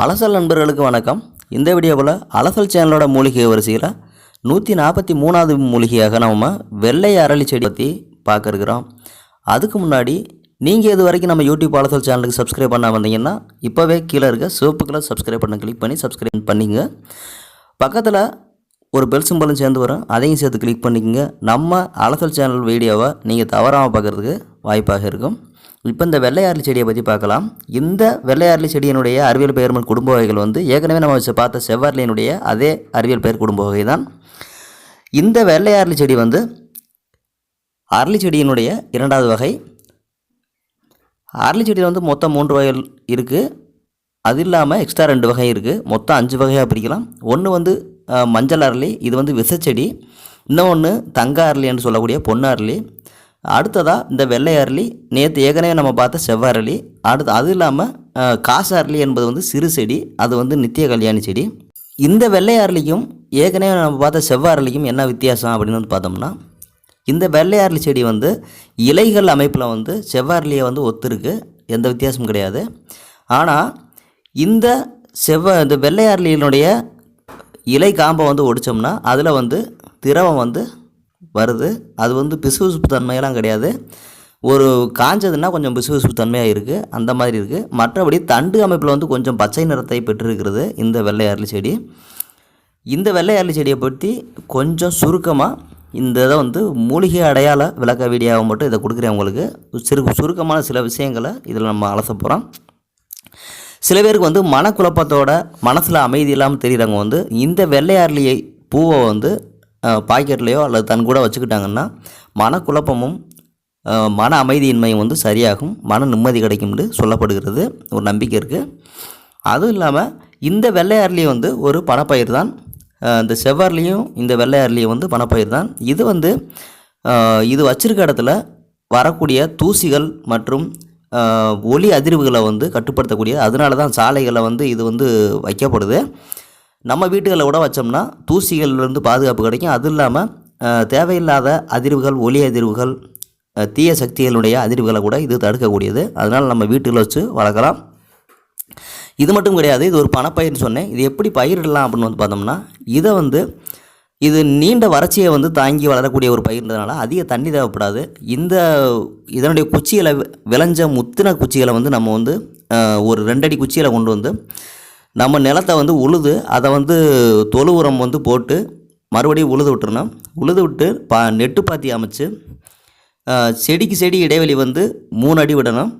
அலசல் நண்பர்களுக்கு வணக்கம். இந்த வீடியோவில் அலசல் சேனலோட மூலிகை வரிசையில் நூற்றி நாற்பத்தி மூணாவது மூலிகையாக நம்ம வெள்ளை அரளி செடி பற்றி பார்க்குறோம் அதுக்கு முன்னாடி நீங்கள் இது வரைக்கும் நம்ம யூடியூப் அலசல் சேனலுக்கு சப்ஸ்கிரைப் பண்ண வந்தீங்கன்னா இப்போவே கீழே இருக்க சிவப்பு கலர் சப்ஸ்கிரைப் பண்ண கிளிக் பண்ணி சப்ஸ்கிரைப் பண்ணிங்க. பக்கத்தில் ஒரு பெல் சிம்பலும் சேர்ந்து வரும். அதையும் சேர்த்து கிளிக் பண்ணிக்கோங்க. நம்ம அலசல் சேனல் வீடியோவை நீங்கள் தவறாமல் பார்க்குறதுக்கு வாய்ப்பாக இருக்கும். இப்போ இந்த வெள்ளையார்லி செடியை பற்றி பார்க்கலாம். இந்த வெள்ளையார்லி செடியினுடைய அறிவியல் பெயர் குடும்ப வகைகள் வந்து ஏற்கனவே நம்ம வச்சு பார்த்த செவ்வார்லியினுடைய அதே அறிவியல் பெயர் குடும்ப வகை தான். இந்த வெள்ளையார்லி செடி வந்து அரளி செடியினுடைய இரண்டாவது வகை. அரளி செடியில் வந்து மொத்தம் மூன்று வகைகள் இருக்குது அது இல்லாமல் எக்ஸ்ட்ரா ரெண்டு வகை இருக்குது மொத்தம் அஞ்சு வகையாக பிரிக்கலாம். ஒன்று வந்து மஞ்சள் அரளி இது வந்து விசச்செடி இன்னொன்று தங்க அரளி என்று சொல்லக்கூடிய பொன்னு அரளி அடுத்ததாக இந்த வெள்ளை அரளி நேற்று ஏற்கனவே நம்ம பார்த்த செவ்வாறளி அடுத்து அது இல்லாமல் அஹ், காசு அரளி என்பது வந்து சிறு செடி அது வந்து நித்திய கல்யாணி செடி. இந்த வெள்ளை அரளியும் ஏற்கனவே நம்ம பார்த்த செவ்வரளிக்கும் என்ன வித்தியாசம் அப்படின்னு வந்து பார்த்தோம்னா இந்த வெள்ளை அரளி செடி வந்து இலைகள் அமைப்பில் வந்து செவ்வார்லியை வந்து ஒத்துருக்கு எந்த வித்தியாசமும் கிடையாது. ஆனால் இந்த செவ்வ இந்த வெள்ளை அரளியினுடைய இலை காம்பை வந்து ஒடிச்சோம்னா அதில் வந்து திரவம் வந்து வருது. அது வந்து பிசுபிசுப்பு தன்மையெல்லாம் கிடையாது. ஒரு காஞ்சதுன்னா கொஞ்சம் பிசுபிசுப்பு தன்மையாக இருக்குது அந்த மாதிரி இருக்குது மற்றபடி தண்டு அமைப்பில் வந்து கொஞ்சம் பச்சை நிறத்தை பெற்றிருக்கிறது இந்த வெள்ளை அரளி செடி. இந்த வெள்ளை அரளி செடியை பற்றி கொஞ்சம் சுருக்கமாக இந்த இதை வந்து மூலிகை அடையாள விளக்க வீடியோவை மட்டும் இதை கொடுக்குறேன் உங்களுக்கு. சிறு சுருக்கமான சில விஷயங்களை இதில் நம்ம அலச போகிறோம் சில பேருக்கு வந்து மனக்குழப்பத்தோட மனசில் அமைதி இல்லாமல் தெரியுறவங்க வந்து இந்த வெள்ளை பூவை வந்து பாக்கெட்லேயோ அல்லது தன் கூட வச்சுக்கிட்டாங்கன்னா மனக்குழப்பமும் மன அமைதியின்மையும் வந்து சரியாகும். மன நிம்மதி கிடைக்கும்னு சொல்லப்படுகிறது. ஒரு நம்பிக்கை இருக்குது அதுவும் இல்லாமல் இந்த வெள்ளையார்லேயும் வந்து ஒரு பணப்பயிர் தான். இந்த செவ்வார்லேயும் இந்த வெள்ளையார்லேயும் வந்து பணப்பயிர் தான். இது வந்து இது வச்சிருக்க இடத்துல வரக்கூடிய தூசிகள் மற்றும் ஒலி அதிர்வுகளை வந்து கட்டுப்படுத்தக்கூடிய அதனால தான் சாலைகளில் வந்து இது வந்து வைக்கப்படுது. நம்ம வீட்டுகளில் கூட வச்சோம்னா தூசிகள்லேருந்து பாதுகாப்பு கிடைக்கும். அது இல்லாமல் தேவையில்லாத அதிர்வுகள் ஒலி அதிர்வுகள் தீய சக்திகளுடைய அதிர்வுகளை கூட இது தடுக்கக்கூடியது. அதனால் நம்ம வீட்டில் வச்சு வளர்க்கலாம். இது மட்டும் கிடையாது இது ஒரு பணப்பயிர்னு சொன்னேன். இது எப்படி பயிரிடலாம் அப்படின்னு வந்து பார்த்தோம்னா இதை வந்து இது நீண்ட வறட்சியை வந்து தாங்கி வளரக்கூடிய ஒரு பயிர்ன்றதுனால அதிக தண்ணி தேவைப்படாது. இந்த இதனுடைய குச்சிகளை விளைஞ்ச முத்தின குச்சிகளை வந்து நம்ம வந்து ஒரு ரெண்டடி குச்சிகளை கொண்டு வந்து நம்ம நிலத்தை வந்து உழுது அதை வந்து தொழு உரம் வந்து போட்டு மறுபடியும் உழுது விட்டுறணும். உழுது விட்டு பா நெட்டு பாத்தி அமைச்சு செடிக்கு செடி இடைவெளி வந்து மூணு அடி விடணும்.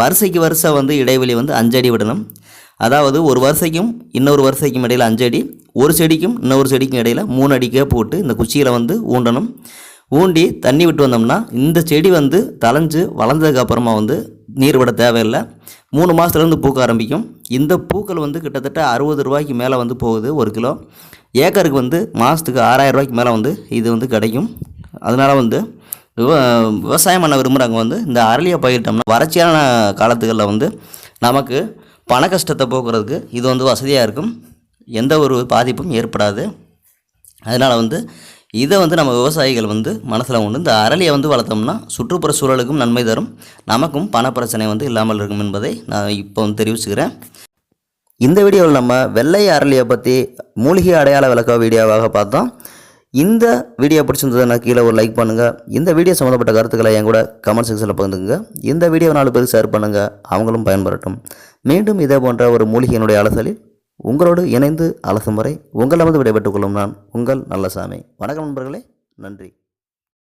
வரிசைக்கு வரிசை வந்து இடைவெளி வந்து அஞ்சு அடி விடணும். அதாவது ஒரு வரிசைக்கும் இன்னொரு வரிசைக்கும் இடையில் அஞ்சு அடி ஒரு செடிக்கும் இன்னொரு செடிக்கும் இடையில் மூணு அடிக்கே போட்டு இந்த குச்சியில் வந்து ஊண்டணும். ஊண்டி தண்ணி விட்டு வந்தோம்னா இந்த செடி வந்து தளைஞ்சு வளர்ந்ததுக்கு அப்புறமா வந்து நீர் விட தேவையில்லை. மூணு மாதத்துலேருந்து பூக்க ஆரம்பிக்கும். இந்த பூக்கள் வந்து கிட்டத்தட்ட அறுபது ரூபாய்க்கு மேலே வந்து போகுது ஒரு கிலோ. ஏக்கருக்கு வந்து மாதத்துக்கு ஆறாயிரம் ரூபாய்க்கு மேலே வந்து இது வந்து கிடைக்கும். அதனால் வந்து விவ விவசாயம் பண்ண விரும்புகிறவங்க வந்து இந்த அரளியை பயிரிட்டோம்னா வறட்சியான காலத்துகளில் வந்து நமக்கு பண கஷ்டத்தை போக்குறதுக்கு இது வந்து வசதியாக இருக்கும். எந்த ஒரு பாதிப்பும் ஏற்படாது. அதனால் வந்து இதை வந்து நம்ம விவசாயிகள் வந்து மனசில் கொண்டு இந்த அரளியை வந்து வளர்த்தோம்னா சுற்றுப்புற சூழலுக்கும் நன்மை தரும். நமக்கும் பண பிரச்சனை வந்து இல்லாமல் இருக்கும் என்பதை நான் இப்போ வந்து தெரிவிச்சுக்கிறேன். இந்த வீடியோவில் நம்ம வெள்ளை அரளியை பற்றி மூலிகை அடையாள விளக்க வீடியோவாக பார்த்தோம். இந்த வீடியோ பிடிச்சிருந்ததுன்னா கீழே ஒரு லைக் பண்ணுங்கள் இந்த வீடியோ சம்மந்தப்பட்ட கருத்துக்களை என் கூட கமெண்ட் செக்ஷனில் பகிர்ந்துங்க இந்த வீடியோ நாலு பேருக்கு ஷேர் பண்ணுங்கள் அவங்களும் பயன்பெறட்டும். மீண்டும் இதே போன்ற ஒரு மூலிகையினுடைய அலசலில் உங்களோடு இணைந்து அலசும் வரை உங்களிடமிருந்து விடைபெற்றுக் கொள்ளும் நான் உங்கள் நல்லசாமி. வணக்கம் நண்பர்களே. நன்றி.